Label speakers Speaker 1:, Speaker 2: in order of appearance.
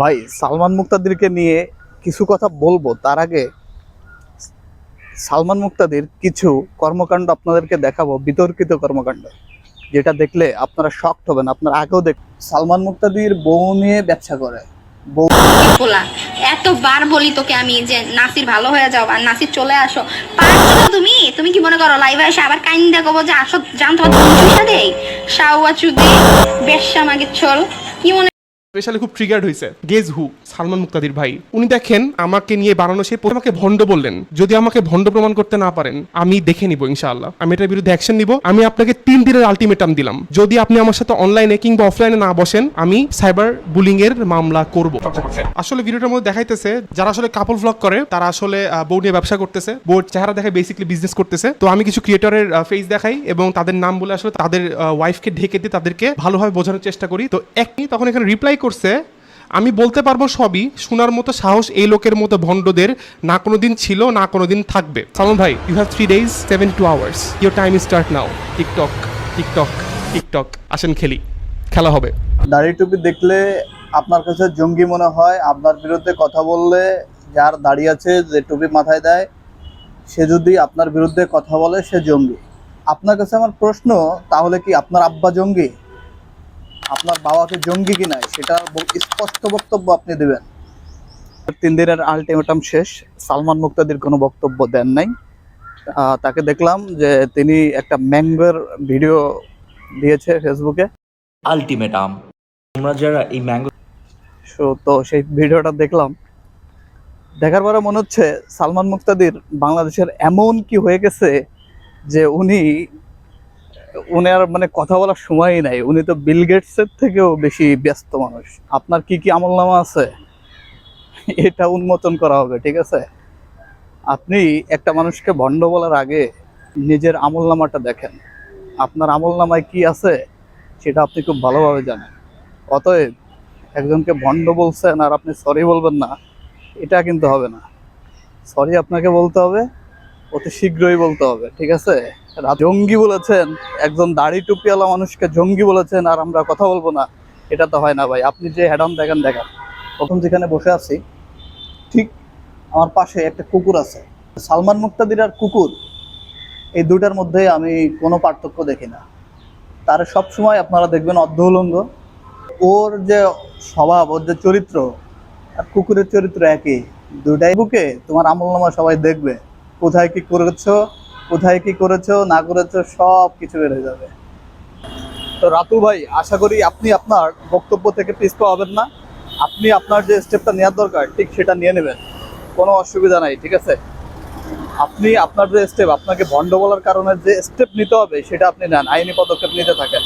Speaker 1: ভাই, সালমান মুক্তাদিরকে নিয়ে কিছু কথা বলব। তার আগে সালমান মুক্তাদির কিছু কর্মকাণ্ড আপনাদেরকে দেখাবো, বিতর্কিত কর্মকাণ্ড, যেটা দেখলে আপনারা শক্ট হবেন। আপনারা আগেও দেখ সালমান মুক্তাদির বউ নিয়ে ব্যবসা করে। বউ
Speaker 2: এতবার বলি তোকে আমি যে নাসির ভালো হয়ে যাও আর নাসির চলে আসো। তুমি? তুমি কি মনে করো, লাইভে এসে আবার কাইন দেখব যে আসো জান তোমার দেই? চুদি বেশ্যা মাগে চল। কি মনে
Speaker 3: স্পেশালি খুব ট্রিগার্ড হয়েছে গেজ হু সালমান মুক্তাদির ভাই। উনি দেখেন আমাকে নিয়ে বানানো সে আমাকে ভণ্ড বললেন। যদি আমাকে ভণ্ড প্রমাণ করতে না পারেন, আমি দেখে নিব ইনশাআল্লাহ। আমি এটার বিরুদ্ধে অ্যাকশন নিব। আমি আপনাকে তিন দিনের আলটিমেটাম দিলাম। যদি আপনি আমার সাথে অনলাইনে কিংবা অফলাইনে না বসেন, আমি সাইবার বুলিং এর মামলা করব। আসলে ভিডিওটার মধ্যে দেখাইতেছে, যারা আসলে কাপল ভ্লগ করে, তারা আসলে বউ নিয়ে ব্যবসা করতেছে। বউর চেহারা দেখে বেসিক্যালি বিজনেস করতেছে। তো আমি কিছু ক্রিয়েটরের ফেস দেখাই এবং তাদের নাম বলে আসলে তাদের ওয়াইফকে ঢেকে দিয়ে তাদেরকে ভালোভাবে বোঝানোর চেষ্টা করি। তো একটি তখন এখানে রিপ্লাই করছে, আমি বলতে পারব সবই, শোনার মতো সাহস এই লোকের মতো ভণ্ডদের না কোনো দিন ছিল, না কোনো দিন থাকবে। সালমান ভাই you have three days seven two hours your time start now TikTok TikTok TikTok আসেন খেলি। খেলা হবে।
Speaker 1: দাড়ি টুপি দেখলে আপনার কাছে জঙ্গি মনে হয়, আপনার বিরুদ্ধে কথা বললে যার দাড়ি আছে যে টুপি মাথায় দেয়, সে যদি আপনার বিরুদ্ধে কথা বলে, সে জঙ্গি। আপনার কাছে আমার প্রশ্ন, তাহলে কি আপনার আব্বা জঙ্গি? আপনার বাবাকে জঙ্গি কি নাই সেটা স্পষ্ট বক্তব্য আপনি দেবেন। তিন দিনের আলটিমেটাম শেষ। সালমান মুক্তাদির কোনো বক্তব্য দেন নাই। তাকে দেখলাম যে তিনি একটা ম্যাঙ্গোর ভিডিও দিয়েছে ফেসবুকে।
Speaker 4: আলটিমেটাম তোমরা যারা এই ম্যাঙ্গো
Speaker 1: সো তো সেই ভিডিওটা দেখলাম। দেখার পরে মনে হচ্ছে সালমান মুক্তাদির বাংলাদেশের এমন কি হয়ে গেছে যে উনি উনি আর মানে কথা বলার সময়ই নাই। উনি তো বিল গেটসের থেকেও বেশি ব্যস্ত মানুষ। আপনার কি কি আমলনামা আছে? এটা উন্মোচন করা হবে, ঠিক আছে? আপনি একটা মানুষকে ভণ্ড বলার আগে নিজের আমলনামাটা দেখেন। আপনার আমলনামায় কি আছে, সেটা আপনি খুব ভালোভাবে জানেন। অতএব একজনকে ভণ্ড বলছেন আর আপনি সরি বলবেন না, এটা কিন্তু হবে না। সরি আপনাকে বলতে হবে, অতি শীঘ্রই বলতে হবে, ঠিক আছে? জঙ্গি বলেছেন, একজন দাড়ি টুপিওয়ালা মানুষকে জঙ্গি বলেছেন, আর আমরা কথা বলব না। এটা তো হয় না ভাই, আপনি যে হ্যাডাম দেখেন দেখেন। প্রথম যেখানে বসে আছি, ঠিক আমার পাশে একটা কুকুর আছে। সালমান মুক্তাদির আর কুকুর, এই দুটার মধ্যে আমি কোনো পার্থক্য দেখি না। তার সব সময় আপনারা দেখবেন অর্ধউলঙ্গ ওর যে স্বভাব, ওর যে চরিত্র, আর কুকুরের চরিত্র একই। দুটাই বুকে তোমার আমলনামা সবাই দেখবে। কোথায় কি করেছ কোথায় কি করেছ, না করেছ সব কিছু বেড়ে যাবে। তো রাতুল ভাই, আশা করি আপনি আপনার বক্তব্য থেকে পিছপা হবেন না। আপনি আপনার যে স্টেপটা নেওয়ার দরকার, ঠিক সেটা নিয়ে নেবেন। কোনো অসুবিধা নাই, ঠিক আছে? আপনি আপনার যে স্টেপ আপনাকে ভণ্ড বলার কারণে যে স্টেপ নিতে হবে, সেটা আপনি নেন। আইনি পদক্ষেপ নিতে থাকেন।